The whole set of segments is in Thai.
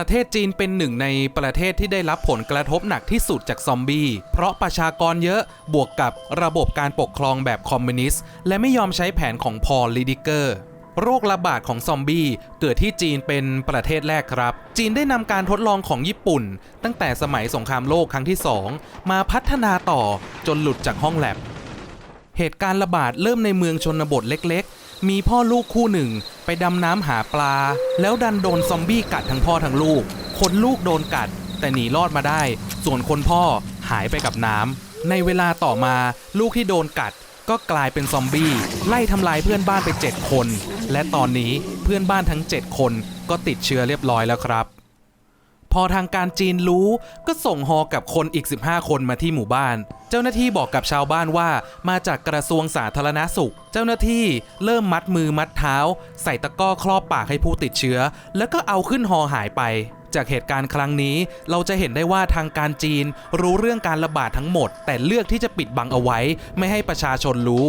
ประเทศจีนเป็นหนึ่งในประเทศที่ได้รับผลกระทบหนักที่สุดจากซอมบี้ เพราะประชากรเยอะบวกกับระบบการปกครองแบบคอมมิวนิสต์ และไม่ยอมใช้แผนของพอลลิดิเกอร์โรคระบาดของซอมบี้เกิดที่จีนเป็นประเทศแรกครับ จีนได้นำการทดลองของญี่ปุ่น ตั้งแต่สมัยสงครามโลกครั้งที่ 2 มาพัฒนาต่อจนหลุดจากห้องแลบ เหตุการณ์ระบาดเริ่มในเมืองชนบทเล็ก มีพ่อลูกคู่หนึ่งไปดำน้ำหาปลา แล้วดันโดนซอมบี้กัดทั้งพ่อทั้งลูก คนลูกโดนกัด แต่หนีรอดมาได้ ส่วนคนพ่อหายไปกับน้ำในเวลาต่อมาลูกที่โดนกัดก็กลายเป็นซอมบี้ไล่ทำลายเพื่อนบ้านไป 7 คน และตอนนี้เพื่อนบ้านทั้ง 7 คนก็ติดเชื้อเรียบร้อยแล้วครับ พอทางการจีนรู้ก็ส่งฮอกับคนอีก 15 คนมาที่หมู่บ้าน เจ้าหน้าที่บอกกับชาวบ้านว่ามาจากกระทรวงสาธารณสุข เจ้าหน้าที่เริ่มมัดมือมัดเท้า ใส่ตะกร้อครอบปากให้ผู้ติดเชื้อ แล้วก็เอาขึ้นฮอหายไป จากเหตุการณ์ครั้งนี้ เราจะเห็นได้ว่าทางการจีนรู้เรื่องการระบาดทั้งหมด แต่เลือกที่จะปิดบังเอาไว้ ไม่ให้ประชาชนรู้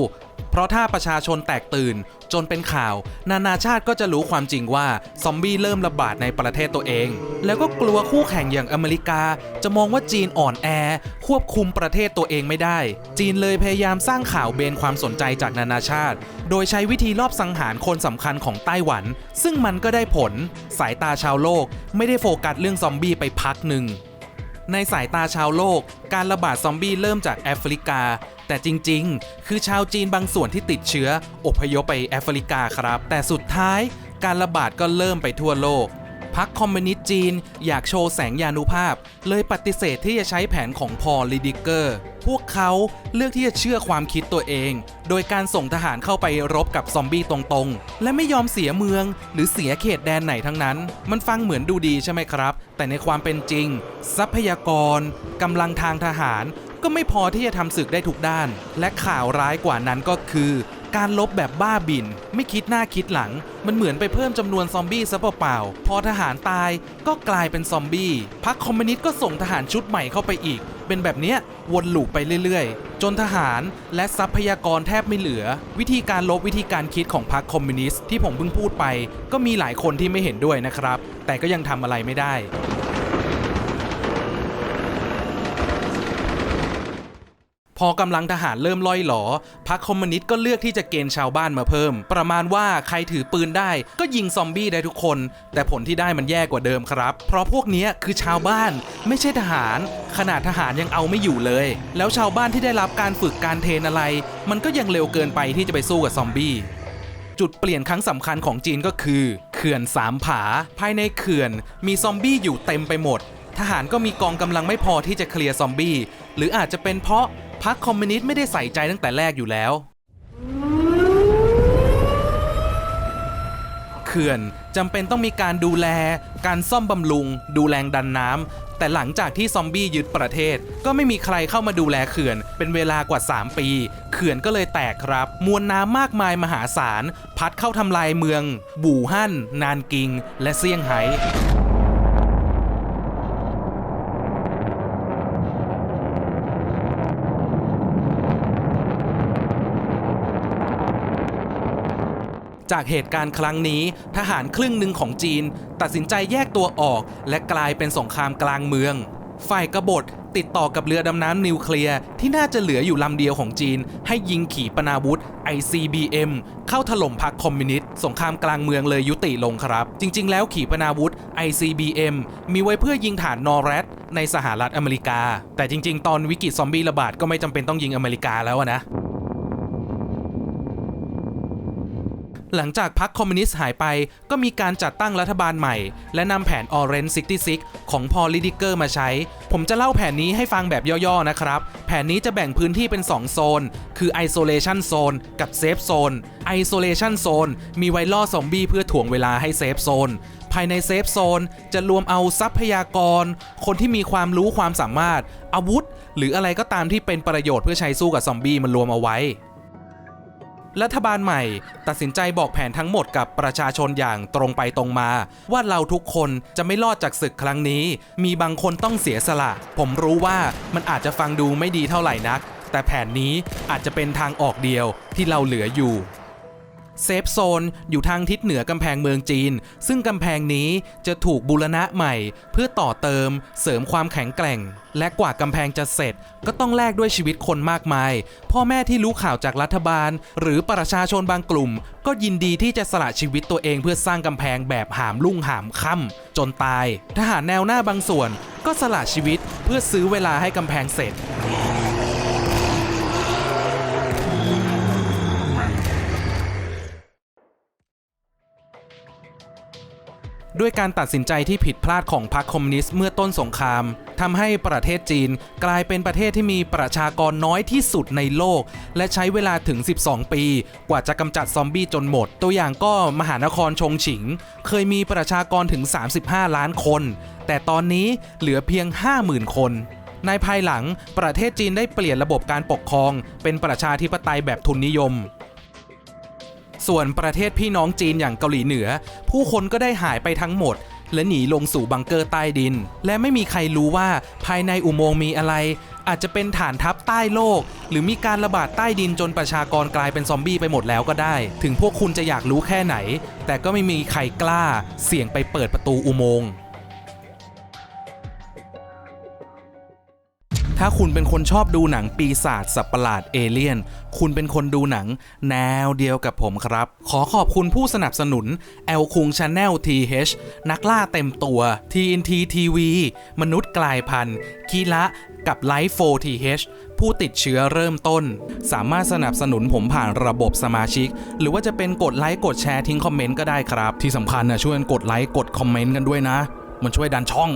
เพราะถ้าประชาชนแตกตื่น จนเป็นข่าว นานาชาติก็จะรู้ความจริงว่า ซอมบี้เริ่มระบาดในประเทศตัวเอง แล้วก็กลัวคู่แข่งอย่างอเมริกา จะมองว่าจีนอ่อนแอ ควบคุมประเทศตัวเองไม่ได้ จีนเลยพยายามสร้างข่าวเบนความสนใจจากนานาชาติ โดยใช้วิธีลอบสังหารคนสำคัญของไต้หวัน ซึ่งมันก็ได้ผล สายตาชาวโลก ไม่ได้โฟกัสเรื่องซอมบี้ไปพักหนึ่งในสายตาชาวโลก การระบาดซอมบี้เริ่มจากแอฟริกา แต่จริง ๆ คือชาวจีนบางส่วนที่ติดเชื้ออพยพไปแอฟริกาครับ แต่สุดท้ายการระบาดก็เริ่มไปทั่วโลกพรรคคอมมิวนิสต์จีน อยากโชว์แสงยานุภาพ เลยปฏิเสธที่จะใช้แผนของพอลลิดิเกอร์ พวกเขาเลือกที่จะเชื่อความคิดตัวเอง โดยการส่งทหารเข้าไปรบกับซอมบี้ตรงๆ และไม่ยอมเสียเมือง หรือเสียเขตแดนไหนทั้งนั้น มันฟังเหมือนดูดีใช่ไหมครับ แต่ในความเป็นจริง ทรัพยากรกำลังทางทหาร ก็ไม่พอที่จะทำศึกได้ทุกด้าน และข่าวร้ายกว่านั้นก็คือ การลบแบบบ้าบิน ไม่คิดหน้าคิดหลัง มันเหมือนไปเพิ่มจำนวนซอมบี้ซะเปล่าๆพอทหารตายก็กลายเป็นซอมบี้พรรคคอมมิวนิสต์ก็ส่งทหารชุดใหม่เข้าไปอีก เป็นแบบเนี้ยวนลูปไปเรื่อยๆ จนทหารและทรัพยากรแทบไม่เหลือ วิธีการลบวิธีการคิดของพรรคคอมมิวนิสต์ที่ผมเพิ่งพูดไป ก็มีหลายคนที่ไม่เห็นด้วยนะครับ แต่ก็ยังทำอะไรไม่ได้ พอกำลังทหารเริ่มล่อยหลอพรรคคอมมิวนิสต์ก็เลือกที่จะเกณฑ์ชาวบ้านมาเพิ่ม ประมาณว่าใครถือปืนได้ก็ยิงซอมบี้ได้ทุกคน แต่ผลที่ได้มันแย่กว่าเดิมครับ เพราะพวกนี้คือชาวบ้านไม่ใช่ทหาร ขนาดทหารยังเอาไม่อยู่เลย แล้วชาวบ้านที่ได้รับการฝึกการเทรนอะไร มันก็ยังเร็วเกินไปที่จะไปสู้กับซอมบี้จุดเปลี่ยนครั้งสำคัญของจีนก็คือ เขื่อนสามผา ภายในเขื่อนมีซอมบี้อยู่เต็มไปหมด ทหารก็มีกองกำลังไม่พอที่จะเคลียร์ซอมบี้ หรืออาจจะเป็นเพราะ พรรคคอมมิวนิสต์ไม่ได้ใส่ใจตั้งแต่แรกอยู่แล้วเขื่อนจำเป็นต้องมีการดูแล การซ่อมบำรุง ดูแรงดันน้ำแต่หลังจากที่ซอมบี้ยึดประเทศ ก็ไม่มีใครเข้ามาดูแลเขื่อน เป็นเวลากว่า 3 ปี เขื่อนก็เลยแตกครับ มวลน้ำมากมายมหาศาล พัดเข้าทำลายเมือง บู่ฮั่น นานกิง และเซี่ยงไฮ้ จากเหตุการณ์ครั้งนี้ ทหารครึ่งหนึ่งของจีน ตัดสินใจแยกตัวออก และกลายเป็นสงครามกลางเมือง ฝ่ายกบฏติดต่อกับเรือดำน้ำนิวเคลียร์ที่น่าจะเหลืออยู่ลำเดียวของจีน ให้ยิงขีปนาวุธ ICBM เข้าถล่มพรรคคอมมิวนิสต์สงครามกลางเมืองเลยยุติลงครับ จริง ๆ แล้วขีปนาวุธ ICBM มีไว้เพื่อยิงฐานนอร์แรดในสหรัฐอเมริกา แต่จริง ๆ ตอนวิกฤตซอมบี้ระบาดก็ไม่จำเป็นต้องยิงอเมริกาแล้วนะ หลังจากพรรคคอมมิวนิสต์หายไป ก็มีการจัดตั้งรัฐบาลใหม่ และนำแผน Orange 66 ของพอลลิดิเกอร์มาใช้ ผมจะเล่าแผนนี้ให้ฟังแบบย่อๆนะครับ แผนนี้จะแบ่งพื้นที่เป็น 2 โซน คือ Isolation Zone กับ Safe Zone Isolation Zone มีไว้ล่อซอมบี้เพื่อถ่วงเวลาให้ Safe Zone ภายในเซฟโซนจะรวมเอาทรัพยากร คนที่มีความรู้ความสามารถ อาวุธ หรืออะไรก็ตามที่เป็นประโยชน์เพื่อใช้สู้กับซอมบี้มันรวมเอาไว้ รัฐบาลใหม่ ตัดสินใจบอกแผนทั้งหมดกับประชาชนอย่างตรงไปตรงมา ว่าเราทุกคนจะไม่รอดจากศึกครั้งนี้ มีบางคนต้องเสียสละ ผมรู้ว่ามันอาจจะฟังดูไม่ดีเท่าไหร่นัก แต่แผนนี้อาจจะเป็นทางออกเดียวที่เราเหลืออยู่ เซฟโซนอยู่ทางทิศเหนือกำแพงเมืองจีน ซึ่งกำแพงนี้จะถูกบูรณะใหม่ เพื่อต่อเติมเสริมความแข็งแกร่ง และกว่ากำแพงจะเสร็จ ก็ต้องแลกด้วยชีวิตคนมากมาย พ่อแม่ที่รู้ข่าวจากรัฐบาล หรือประชาชนบางกลุ่ม ก็ยินดีที่จะสละชีวิตตัวเองเพื่อสร้างกำแพงแบบหามลุ่งหามค่ำจนตาย ทหารแนวหน้าบางส่วนก็สละชีวิตเพื่อซื้อเวลาให้กำแพงเสร็จ ด้วยการตัดสินใจที่ผิดพลาดของพรรคคอมมิวนิสต์เมื่อต้นสงครามทำให้ประเทศจีนกลายเป็นประเทศที่มีประชากรน้อยที่สุดในโลก และใช้เวลาถึง 12 ปี กว่าจะกำจัดซอมบี้จนหมด ตัวอย่างก็มหานครชงฉิง เคยมีประชากรถึง 35 ล้านคน แต่ตอนนี้เหลือเพียง 50,000 คนในภายหลังประเทศจีนได้เปลี่ยนระบบการปกครอง เป็นประชาธิปไตยแบบทุนนิยม ส่วนประเทศพี่น้องจีนอย่างเกาหลีเหนือ ผู้คนก็ได้หายไปทั้งหมด และหนีลงสู่บังเกอร์ใต้ดิน และไม่มีใครรู้ว่าภายในอุโมงค์มีอะไร อาจจะเป็นฐานทัพใต้โลก หรือมีการระบาดใต้ดินจนประชากรกลายเป็นซอมบี้ไปหมดแล้วก็ได้ ถึงพวกคุณจะอยากรู้แค่ไหน แต่ก็ไม่มีใครกล้า เสี่ยงไปเปิดประตูอุโมงค์ ถ้าคุณเป็นคนชอบดูหนังปีศาจสัตว์ประหลาดเอเลี่ยน คุณเป็นคนดูหนังแนวเดียวกับผมครับ ขอขอบคุณผู้สนับสนุน L คุง Channel TH นักล่าเต็มตัว TNT TV มนุษย์กลายพันธุ์คีละกับ Life 4 TH ผู้ติดเชื้อเริ่มต้น สามารถสนับสนุนผมผ่านระบบสมาชิก หรือว่าจะเป็นกดไลค์กดแชร์ทิ้งคอมเมนต์ก็ได้ครับ ที่สำคัญนะช่วยกดไลค์กดคอมเมนต์กันด้วยนะ มันช่วยดันช่อง